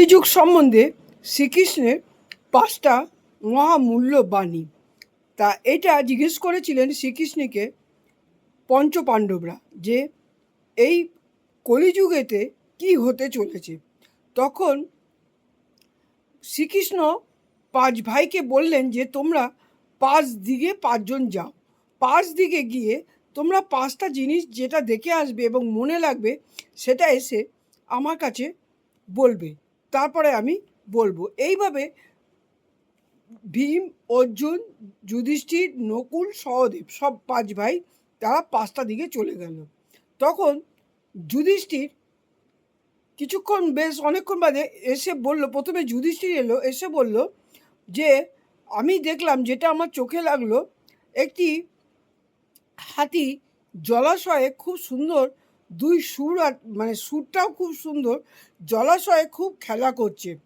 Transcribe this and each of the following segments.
কলিযুগ সম্বন্ধে শ্রীকৃষ্ণের পাঁচটা মহামূল্য বাণী তা এটা জিজ্ঞেস করেছিলেন শ্রীকৃষ্ণকে পঞ্চপাণ্ডবরা যে এই কলিযুগেতে কি হতে চলেছে। তখন শ্রীকৃষ্ণ পাঁচ ভাইকে বললেন যে, তোমরা পাঁচ দিকে পাঁচজন যাও। পাঁচ দিকে গিয়ে তোমরা পাঁচটা জিনিস যেটা দেখে আসবে এবং মনে লাগবে সেটা এসে আমার কাছে বলবে। তারপরে আমি বলব। এইভাবে ভীম, অর্জুন, যুধিষ্ঠির, নকুল, সহদেব সব পাঁচ ভাই তারা পাঁচটা দিকে চলে গেল। তখন যুধিষ্ঠির কিছুক্ষণ বেশ অনেকক্ষণ বাদে এসে বলল, প্রথমে যুধিষ্ঠির এলো, এসে বলল যে, আমি দেখলাম যেটা আমার চোখে লাগল, একটি হাতি জলাশয়ে খুব সুন্দর দুই সুর আর মানে সুরটাও খুব সুন্দর। জলাশয়ে খুব খেলা করছে।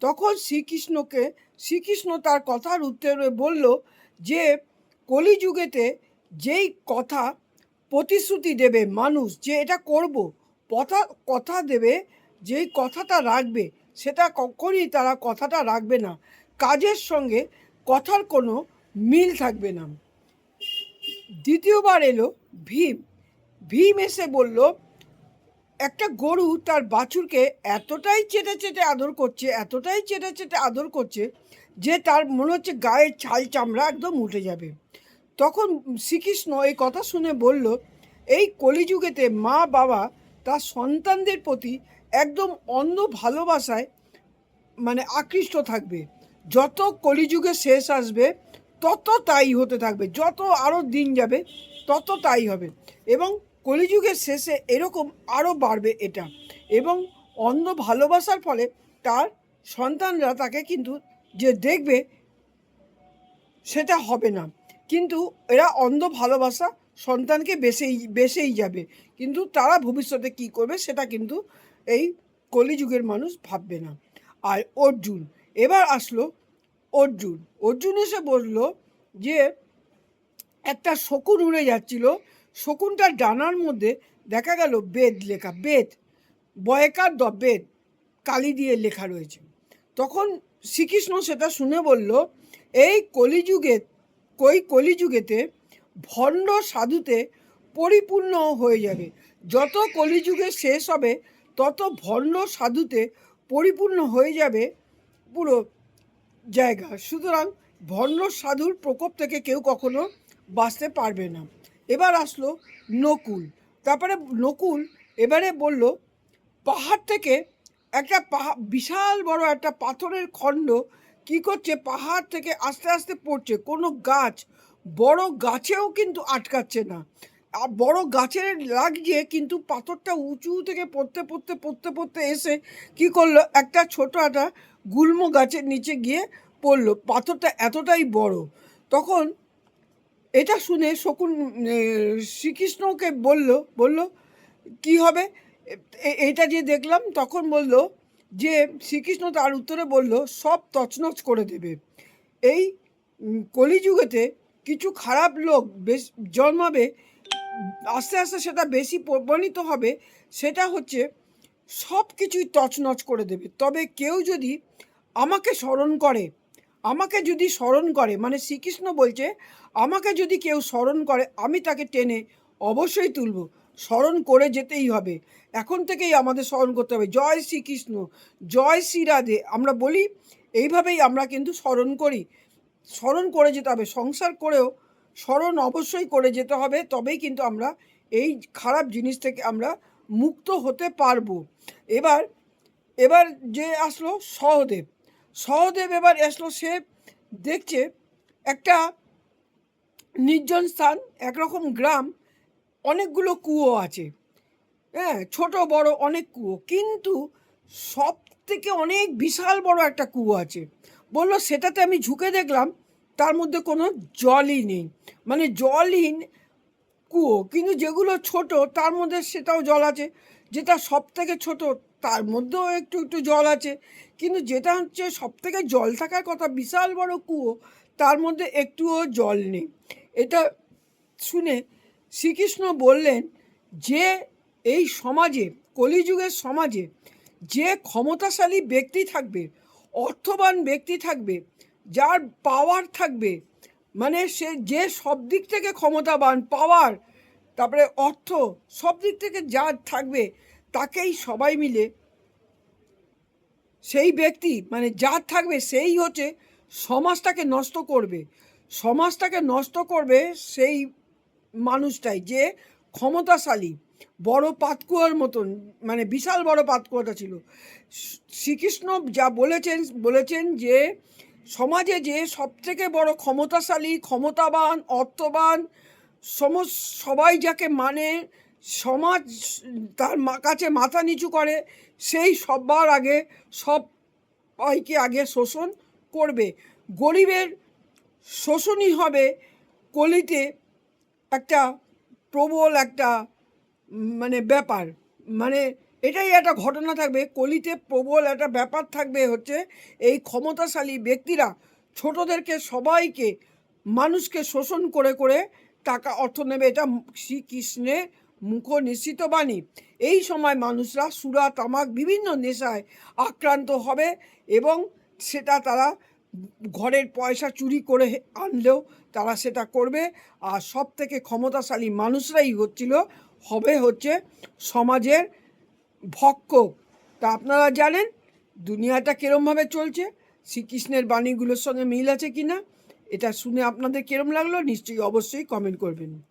তখন শ্রীকৃষ্ণকে, শ্রীকৃষ্ণ তার কথার উত্তরে বলল যে, কলিযুগেতে যেই কথা প্রতিশ্রুতি দেবে মানুষ যে এটা করব কথা কথা দেবে, যেই কথাটা রাখবে, সেটা কখনই তারা কথাটা রাখবে না। কাজের সঙ্গে কথার কোনো মিল থাকবে না। দ্বিতীয়বার এলো ভীম। ভীম এসে বলল, একটা গরু তার বাছুরকে এতটাই চেটে চেটে আদর করছে, এতটাই চেটে চেটে আদর করছে যে তার মনে হচ্ছে গায়ের ছাল চামড়া একদম উঠে যাবে। তখন শ্রীকৃষ্ণ এই কথা শুনে বলল, এই কলিযুগেতে মা বাবা তার সন্তানদের প্রতি একদম অন্ধ ভালোবাসায় মানে আকৃষ্ট থাকবে। যত কলিযুগে শেষ আসবে তত তাই হতে থাকবে। যত আরও দিন যাবে, তত তাই হবে। এবং কলিযুগের শেষে এরকম আরও বাড়বে এটা। এবং অন্ধ ভালোবাসার ফলে তার সন্তানরা তাকে কিন্তু যে দেখবে, সেটা হবে না। কিন্তু এরা অন্ধ ভালোবাসা সন্তানকে বেসেই বেসেই যাবে। কিন্তু তারা ভবিষ্যতে কি করবে, সেটা কিন্তু এই কলিযুগের মানুষ ভাববে না। আর অর্জুন, এবার আসলো অর্জুন। অর্জুন এসে বলল যে, একটা শকুন উড়ে যাচ্ছিল। শকুনটার ডানার মধ্যে দেখা গেল বেদ লেখা, বেদ, বয়কার দ, বেদ, কালি দিয়ে লেখা রয়েছে। তখন শ্রীকৃষ্ণ সেটা শুনে বলল, এই কলিযুগে কই কলিযুগেতে ভণ্ড সাধুতে পরিপূর্ণ হয়ে যাবে। যত কলিযুগে শেষ হবে, তত ভণ্ড সাধুতে পরিপূর্ণ হয়ে যাবে পুরো জায়গা। সুতরাং ভণ্ড সাধুর প্রকোপ থেকে কেউ কখনো বাঁচতে পারবে না। এবার আসলো নকুল। তারপরে নকুল এবারে বলল, পাহাড় থেকে একটা পাহা, বিশাল বড় একটা পাথরের খণ্ড কি করছে? পাহাড় থেকে আস্তে আস্তে পড়ছে। কোনো গাছ, বড় গাছেও কিন্তু আটকাচ্ছে না। আর বড় গাছের লাগছে কিন্তু পাথরটা উঁচু থেকে পড়তে পড়তে পড়তে পড়তে এসে কি করল? একটা ছোট একটা গুল্ম গাছের নিচে গিয়ে পড়ল। পাথরটা এতটাই বড়। তখন এটা শুনে শকুন শ্রীকৃষ্ণকে বলল বলল, কি হবে? এটা যে দেখলাম, তখন বলল যে, শ্রীকৃষ্ণ তার উত্তরে বলল, সব তছনছ করে দেবে। এই কলিযুগেতে কিছু খারাপ লোক বেশ জন্মাবে আস্তে আস্তে সেটা বেশি প্রমাণিত হবে, সেটা হচ্ছে সব কিছুই তছনছ করে দেবে। তবে কেউ যদি আমাকে স্মরণ করে, আমাকে যদি স্মরণ করে মানে শ্রীকৃষ্ণ বলছে, আমাকে যদি কেউ স্মরণ করে, আমি তাকে টেনে অবশ্যই তুলব। স্মরণ করে যেতেই হবে। এখন থেকেই আমাদের স্মরণ করতে হবে, জয় শ্রীকৃষ্ণ, জয় শ্রীরাধে আমরা বলি, এইভাবেই আমরা কিন্তু স্মরণ করি। স্মরণ করে যেতে হবে, সংসার করেও স্মরণ অবশ্যই করে যেতে হবে, তবেই কিন্তু আমরা এই খারাপ জিনিস থেকে আমরা মুক্ত হতে পারব। এবার এবার যে আসলো সহদেব। সহদেব এবার আসলো, সে দেখছে একটা নির্জন স্থান, একরকম গ্রাম, অনেকগুলো কুয়ো আছে। হ্যাঁ ছোট, বড় অনেক কুয়ো। কিন্তু সব থেকে অনেক বিশাল বড় একটা কুয়ো আছে। বলল, সেটাতে আমি ঝুঁকে দেখলাম তার মধ্যে কোনো জলই নেই। মানে জলহীন কুয়ো, কিন্তু যেগুলো ছোট, তার মধ্যে সেটাও জল আছে। যেটা সব থেকে ছোট, তার মধ্যেও একটু একটু জল আছে। কিন্তু যেটা হচ্ছে সব থেকে জল থাকার কথা, বিশাল বড় কুয়ো, তার মধ্যে একটুও জল নেই। এটা শুনে শ্রীকৃষ্ণ বললেন, যে এই সমাজে, কলিযুগের সমাজে যে ক্ষমতাশালী ব্যক্তি থাকবে, অর্থবান ব্যক্তি থাকবে যার পাওয়ার থাকবে মানে সে যে সব দিক থেকে ক্ষমতাবান পাওয়ার তারপরে অর্থ, সব দিক থেকে যা থাকবে, তাকেই সবাই মিলে সেই ব্যক্তি মানে যার থাকবে সেই হচ্ছে সমাজটাকে নষ্ট করবে। সমাজটাকে নষ্ট করবে সেই মানুষটাই যে ক্ষমতাশালী, বড় পাতকুয়ার মতন মানে বিশাল বড় পাতকুয়াটা ছিল। শ্রীকৃষ্ণ যা বলেছেন বলেছেন যে সমাজে যে সবথেকে বড় ক্ষমতাশালী, ক্ষমতাবান, অর্থবান, সমস, সবাই যাকে মানে সমাজ তার কাছে মাথা নিচু করে, সেই সবার আগে সবাইকে আগে শোষণ করবে। গরিবের শোষণই হবে কলিতে একটা প্রবল একটা মানে ব্যাপার। মানে এটাই একটা ঘটনা থাকবে, কলিতে প্রবল একটা ব্যাপার থাকবে হচ্ছে এই ক্ষমতাশালী ব্যক্তিরা ছোটদেরকে সবাইকে, মানুষকে শোষণ করে করে টাকা, অর্থ নেবে, এটা শ্রীকৃষ্ণের মুখ নিশ্চিত বাণী এই সময় মানুষরা সুরা, তামাক বিভিন্ন নেশায় আক্রান্ত হবে এবং সেটা তারা ঘরের পয়সা চুরি করে আনলেও তারা সেটা করবে। আর সব থেকে ক্ষমতাশালী মানুষরাই হচ্ছিল, হবে হচ্ছে সমাজের ভক্ষক তা আপনারা জানেন দুনিয়াটা কীরমভাবে চলছে? শ্রীকৃষ্ণের বাণীগুলোর সঙ্গে মিল আছে কি না এটা শুনে আপনাদের কীরম লাগল? নিশ্চয়ই অবশ্যই কমেন্ট করবেন।